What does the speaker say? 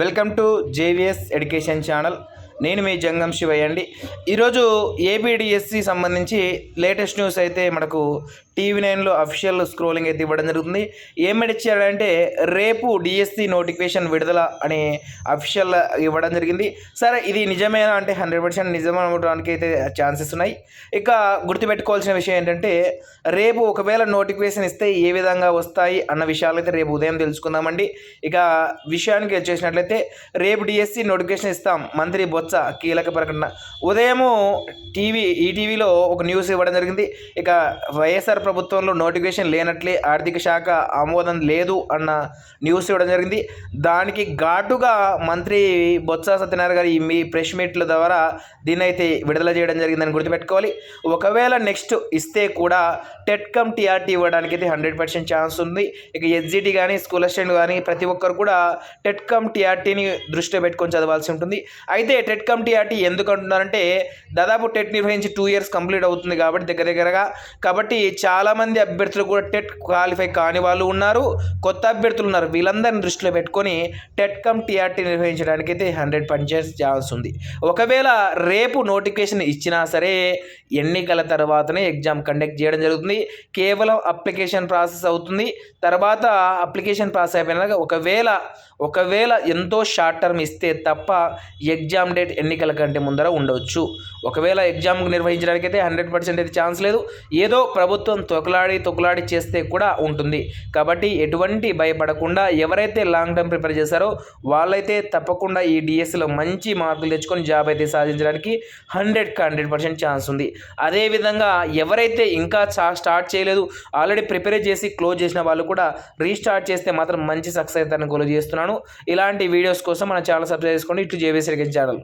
Welcome to J V S education channel. నేను మీ జంగం శివయ్య అండి. ఈరోజు ఏబిడిఎస్సి సంబంధించి లేటెస్ట్ న్యూస్ అయితే మనకు టీవీ నైన్లో అఫీషియల్ స్క్రోలింగ్ అయితే ఇవ్వడం జరుగుతుంది. ఏమిడిచ్చాడంటే రేపు డిఎస్సి నోటిఫికేషన్ విడుదల అని అఫీషియల్ ఇవ్వడం జరిగింది. సరే ఇది నిజమేనా అంటే హండ్రెడ్ పర్సెంట్ నిజం అవడానికి అయితే ఛాన్సెస్ ఉన్నాయి. ఇక గుర్తుపెట్టుకోవాల్సిన విషయం ఏంటంటే రేపు ఒకవేళ నోటిఫికేషన్ ఇస్తే ఏ విధంగా వస్తాయి అన్న విషయాలు అయితే రేపు ఉదయం తెలుసుకుందామండి. ఇక విషయానికి వచ్చేసినట్లయితే రేపు డిఎస్సి నోటిఫికేషన్ ఇస్తాం. మంత్రి బొత్స కీలక ప్రకటన. ఉదయము టీవీ ఈటీవీలో ఒక న్యూస్ ఇవ్వడం జరిగింది. ఇక వైఎస్ఆర్ ప్రభుత్వంలో నోటిఫికేషన్ లేనట్లే ఆర్థిక శాఖ ఆమోదం లేదు అన్న న్యూస్ ఇవ్వడం జరిగింది. దానికి ఘాటుగా మంత్రి బొత్స సత్యనారాయణ గారి మీ ప్రెస్ మీట్ల ద్వారా దీన్ని అయితే విడుదల చేయడం జరిగిందని గుర్తుపెట్టుకోవాలి. ఒకవేళ నెక్స్ట్ ఇస్తే కూడా టెట్కమ్ టీఆర్టీ ఇవ్వడానికి అయితే హండ్రెడ్ పర్సెంట్ ఛాన్స్ ఉంది. ఇక ఎస్జిటి కానీ స్కూల్ అసిస్టెంట్ కానీ ప్రతి ఒక్కరు కూడా టెట్కమ్ టీఆర్టీని దృష్టిలో పెట్టుకొని చదవాల్సి ఉంటుంది. అయితే టెట్ కమిటీ టీఆర్టీ ఎందుకు అంటున్నారంటే దాదాపు టెట్ నిర్వహించి టూ ఇయర్స్ కంప్లీట్ అవుతుంది కాబట్టి దగ్గర దగ్గరగా. కాబట్టి చాలామంది అభ్యర్థులు కూడా టెట్ క్వాలిఫై కాని వాళ్ళు ఉన్నారు. కొత్త అభ్యర్థులు ఉన్నారు. వీళ్ళందరిని దృష్టిలో పెట్టుకొని టెట్ కమ్ టీఆర్టీ నిర్వహించడానికి అయితే హండ్రెడ్ పర్సెంట్ ఛాన్స్ ఉంది. ఒకవేళ రేపు నోటిఫికేషన్ ఇచ్చినా సరే ఎన్నికల తర్వాతనే ఎగ్జామ్ కండక్ట్ చేయడం జరుగుతుంది. కేవలం అప్లికేషన్ ప్రాసెస్ అవుతుంది. తర్వాత అప్లికేషన్ ప్రాసెస్ అయిపోయినాక ఒకవేళ ఒకవేళ ఎంతో షార్ట్ టర్మ్ ఇస్తే తప్ప ఎగ్జామ్ డేట్ ఎన్నికల కంటే ముందర ఉండవచ్చు ఒకవేళ ఎగ్జామ్ నిర్వహించడానికి అయితే హండ్రెడ్ పర్సెంట్ అయితే ఛాన్స్ లేదు. ఏదో ప్రభుత్వం తొకలాడి తొకలాడి చేస్తే కూడా ఉంటుంది. కాబట్టి ఎటువంటి భయపడకుండా ఎవరైతే లాంగ్ టర్మ్ ప్రిపేర్ చేశారో వాళ్ళైతే తప్పకుండా ఈ డిఎస్సిలో మంచి మార్కులు తెచ్చుకొని జాబ్ అయితే సాధించడానికి హండ్రెడ్కి హండ్రెడ్ పర్సెంట్ ఛాన్స్ ఉంది. అదేవిధంగా ఎవరైతే ఇంకా చా స్టార్ట్ చేయలేదు ఆల్రెడీ ప్రిపేర్ చేసి క్లోజ్ చేసిన వాళ్ళు కూడా రీస్టార్ట్ చేస్తే మాత్రం మంచి సక్సెస్ అయితే అనుకోలు చేస్తున్నాను. ఇలాంటి వీడియోస్ కోసం మన ఛానల్ సబ్స్క్రైబ్ చేసుకోండి. ఇటు జేబీసీ ఛానల్